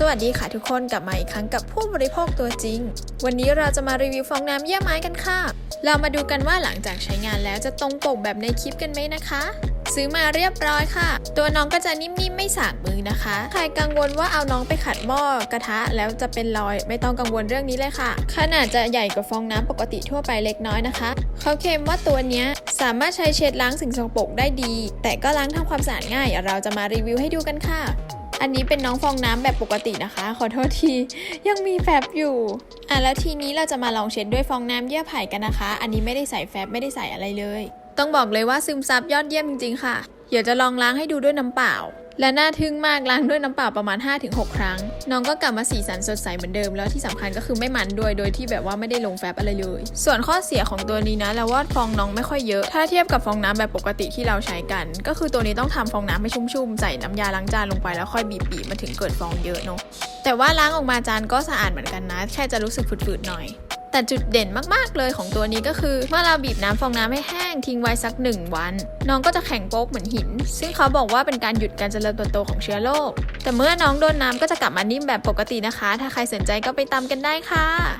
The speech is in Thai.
สวัสดีค่ะทุกคนกลับมาอีกครั้งกับผู้บริโภคตัวจริง วันนี้เราจะมารีวิวฟองน้ำเยี่ยไม้กันค่ะ เรามาดูกันว่าหลังจากใช้งานแล้วจะตรงปกแบบในคลิปกันไหมนะคะ ซื้อมาเรียบร้อยค่ะ ตัวน้องก็จะนิ่มๆไม่สากมือนะคะ ใครกังวลว่าเอาน้องไปขัดหม้อกระทะแล้วจะเป็นรอยไม่ต้องกังวลเรื่องนี้เลยค่ะ ขนาดจะใหญ่กว่าฟองน้ำปกติทั่วไปเล็กน้อยนะคะเขาเคลมว่าตัวนี้สามารถใช้เช็ดล้างสิ่งสกปรกได้ดี แต่ก็ล้างทำความสะอาดง่าย เราจะมารีวิวให้ดูกันค่ะ อันนี้เป็นน้องฟองน้ำแบบปกตินะคะ ขอโทษทียังมีแฟบอยู่อะแล้วทีนี้เราจะมาลองเช็ดด้วยฟองน้ำเยื่อไผ่กันนะคะ อันนี้ไม่ได้ใส่แฟบไม่ได้ใส่อะไรเลย ต้องบอกเลยว่าซึมซับยอดเยี่ยมจริงๆค่ะ เดี๋ยวจะลองล้างให้ดูด้วยน้ำเปล่า และน่าทึ่งมากล้างด้วยน้ำเปล่าประมาณ 5-6 ครั้ง น้องก็กลับมาสีสันสดใสเหมือนเดิม แล้วที่สำคัญก็คือไม่มันด้วยโดยที่แบบว่าไม่ได้ลงแฟบอะไรเลย ส่วนข้อเสียของตัวนี้นะเราว่าฟองน้องไม่ค่อยเยอะ ถ้าเทียบกับฟองน้ำแบบปกติที่เราใช้กัน ก็คือตัวนี้ต้องทำฟองน้ำให้ชุ่มๆใส่น้ำยาล้างจานลงไปแล้วค่อยบีบๆมันถึงเกิดฟองเยอะเนาะแต่ว่าล้างออกมาจานก็สะอาดเหมือนกันนะ แค่จะรู้สึกฝืดๆหน่อย แต่จุดเด่นมากๆเลยของตัวนี้ก็คือ เมื่อเราบีบน้ำฟองน้ำให้แห้งทิ้งไว้สักหนึ่งวัน น้องก็จะแข็งโป๊กเหมือนหิน ซึ่งเขาบอกว่าเป็นการหยุดการเจริญเติบโตของเชื้อโรคแต่เมื่อน้องโดนน้ำก็จะกลับมานิ่มแบบปกตินะคะ ถ้าใครสนใจก็ไปตามกันได้ค่ะ